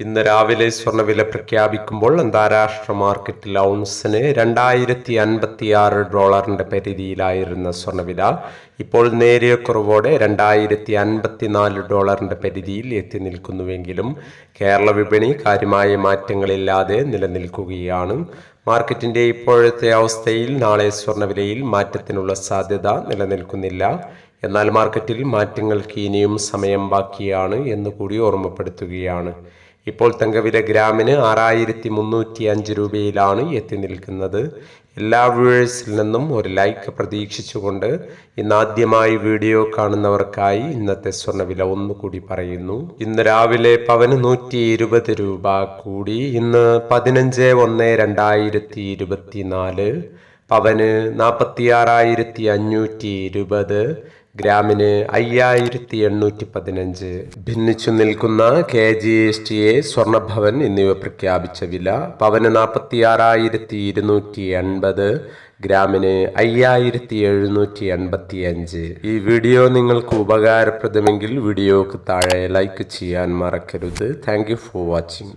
ഇന്ന് രാവിലെ സ്വർണവില പ്രഖ്യാപിക്കുമ്പോൾ അന്താരാഷ്ട്ര മാർക്കറ്റിൽ ഔൺസിന് രണ്ടായിരത്തി അൻപത്തി ആറ് ഡോളറിന്റെ പരിധിയിലായിരുന്ന സ്വർണവില ഇപ്പോൾ നേരിയ കുറവോടെ രണ്ടായിരത്തി അൻപത്തിനാല് ഡോളറിന്റെ പരിധിയിൽ എത്തി നിൽക്കുന്നുവെങ്കിലും കേരള വിപണി കാര്യമായ മാറ്റങ്ങളില്ലാതെ നിലനിൽക്കുകയാണ്. മാർക്കറ്റിന്റെ ഇപ്പോഴത്തെ അവസ്ഥയിൽ നാളെ സ്വർണവിലയിൽ മാറ്റത്തിനുള്ള സാധ്യത നിലനിൽക്കുന്നില്ല. എന്നാൽ മാർക്കറ്റിൽ മാറ്റങ്ങൾക്ക് ഇനിയും സമയം ബാക്കിയാണ് എന്നുകൂടി ഓർമ്മപ്പെടുത്തുകയാണ്. ഇപ്പോൾ തങ്കവില ഗ്രാമിന് ആറായിരത്തി മുന്നൂറ്റി അഞ്ച് രൂപയിലാണ് എത്തി നിൽക്കുന്നത്. എല്ലാ വ്യൂവേഴ്സിൽ നിന്നും ഒരു ലൈക്ക് പ്രതീക്ഷിച്ചുകൊണ്ട് ഇന്നാദ്യമായി വീഡിയോ കാണുന്നവർക്കായി ഇന്നത്തെ സ്വർണവില ഒന്നുകൂടി പറയുന്നു. ഇന്ന് രാവിലെ പവന് നൂറ്റി ഇരുപത് രൂപ കൂടി. ഇന്ന് പതിനഞ്ച് ഒന്ന് രണ്ടായിരത്തി ഇരുപത്തിനാല് പവന് നാൽപ്പത്തി ആറായിരത്തി അഞ്ഞൂറ്റി ഇരുപത് ഗ്രാമിന് അയ്യായിരത്തി എണ്ണൂറ്റി പതിനഞ്ച് ഭിന്നിച്ചു നിൽക്കുന്ന K G S T A സ്വർണഭവൻ എന്നിവ പ്രഖ്യാപിച്ച വില പവന് നാൽപ്പത്തി ആറായിരത്തി ഇരുന്നൂറ്റി എൺപത് ഗ്രാമിന് അയ്യായിരത്തി എഴുന്നൂറ്റി എൺപത്തി അഞ്ച് ഈ വീഡിയോ നിങ്ങൾക്ക് ഉപകാരപ്രദമെങ്കിൽ വീഡിയോക്ക് താഴെ ലൈക്ക് ചെയ്യാൻ മറക്കരുത്. Thank for watching.